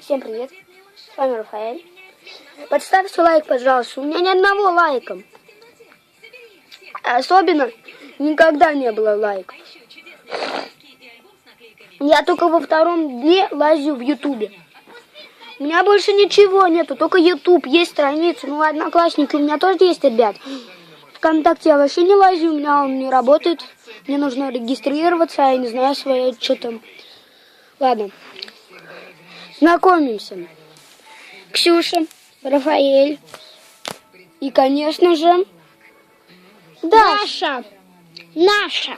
Всем привет. С вами Рафаэль. Подставьте лайк, пожалуйста. У меня ни одного лайка. Особенно никогда не было лайков. Я только во втором дне лазю в Ютубе. У меня больше ничего нету, только Ютуб, есть страница. Ну, одноклассники у меня тоже есть, ребят. Вконтакте я вообще не лазю, у меня он не работает. Мне нужно регистрироваться, я не знаю свое, что там. Ладно. Знакомимся. Ксюша, Рафаэль. И, конечно же, Даша. Наша.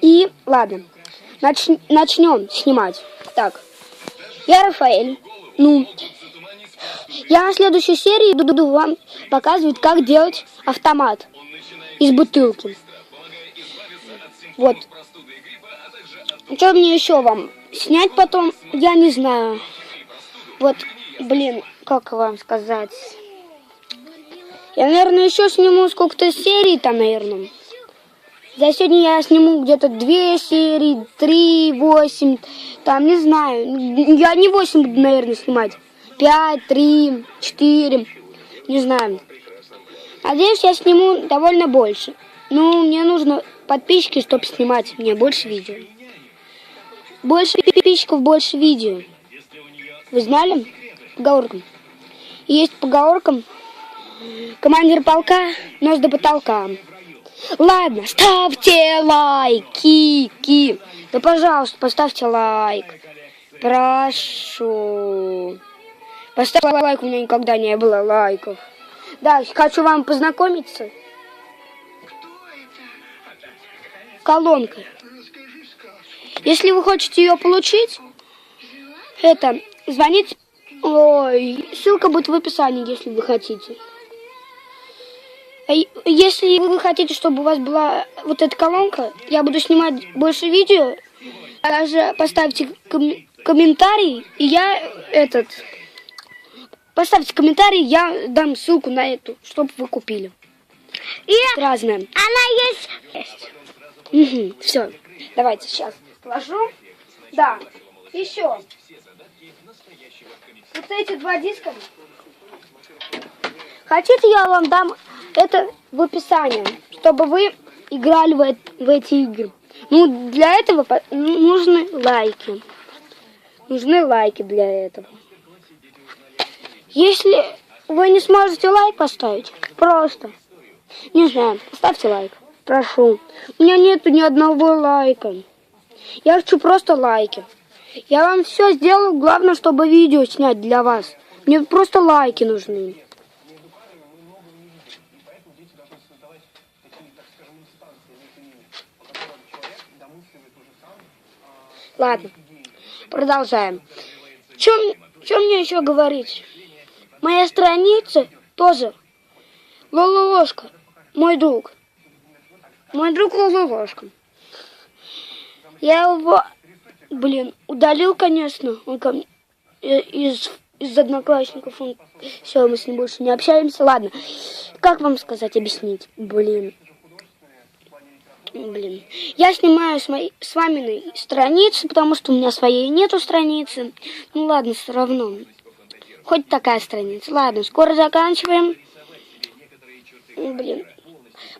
И, ладно, нач- начнем снимать. Так, я Рафаэль. Ну, я на следующей серии буду вам показывать, как делать автомат из бутылки. Вот. Что мне еще вам снять потом, я не знаю. Вот, блин, как вам сказать. Я, наверное, еще сниму сколько-то серий там, наверное. За сегодня я сниму где-то две серии, три, восемь, там, не знаю. Я не восемь буду, наверное, снимать. Пять, три, четыре, не знаю. Надеюсь, я сниму довольно больше. Ну, мне нужно подписчики, чтобы снимать мне больше видео. Больше подписчиков, больше видео. Вы знали? Поговоркам. Есть поговоркам. Командир полка, нос до потолка. Ладно, ставьте лайки, ки. Да, пожалуйста, поставьте лайк. Прошу. Поставьте лайк, у меня никогда не было лайков. Да, хочу вам познакомиться. Колонка. Если вы хотите ее получить, это звоните. Ой, ссылка будет в описании, если вы хотите. Если вы хотите, чтобы у вас была вот эта колонка, я буду снимать больше видео. Даже поставьте ком- комментарий, и я этот... Поставьте комментарий, я дам ссылку на эту, чтобы вы купили. И Разное. она есть. Угу, все. Давайте сейчас положу. Да, еще. Вот эти два диска. Хотите, я вам дам это в описании, чтобы вы играли в, в эти игры. Ну, для этого ну, нужны лайки. Нужны лайки для этого. Если вы не сможете лайк поставить, просто, не знаю, поставьте лайк. Прошу. У меня нету ни одного лайка. Я хочу просто лайки. Я вам все сделаю, главное, чтобы видео снять для вас. Мне просто лайки нужны. Ладно, продолжаем. Чем, чем мне еще говорить? Моя страница тоже. Лололошка, мой друг. Мой друг Лололошка. Я его, блин, удалил, конечно. Он ко мне э, из, из одноклассников. Он, все, мы с ним больше не общаемся. Ладно, как вам сказать, объяснить? Блин. Блин. Я снимаю с, моей, с маминой страницы, потому что у меня своей нету страницы. Ну ладно, все равно. Хоть такая страница. Ладно, скоро заканчиваем. Блин.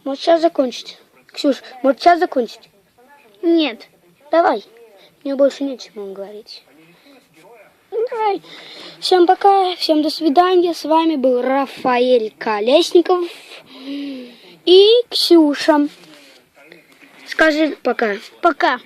Может сейчас закончить? Ксюш, может сейчас закончить? Нет. Давай. Мне больше нечего говорить. Давай. Всем пока, всем до свидания. С вами был Рафаэль Колесников и Ксюша. Скажи пока. Пока.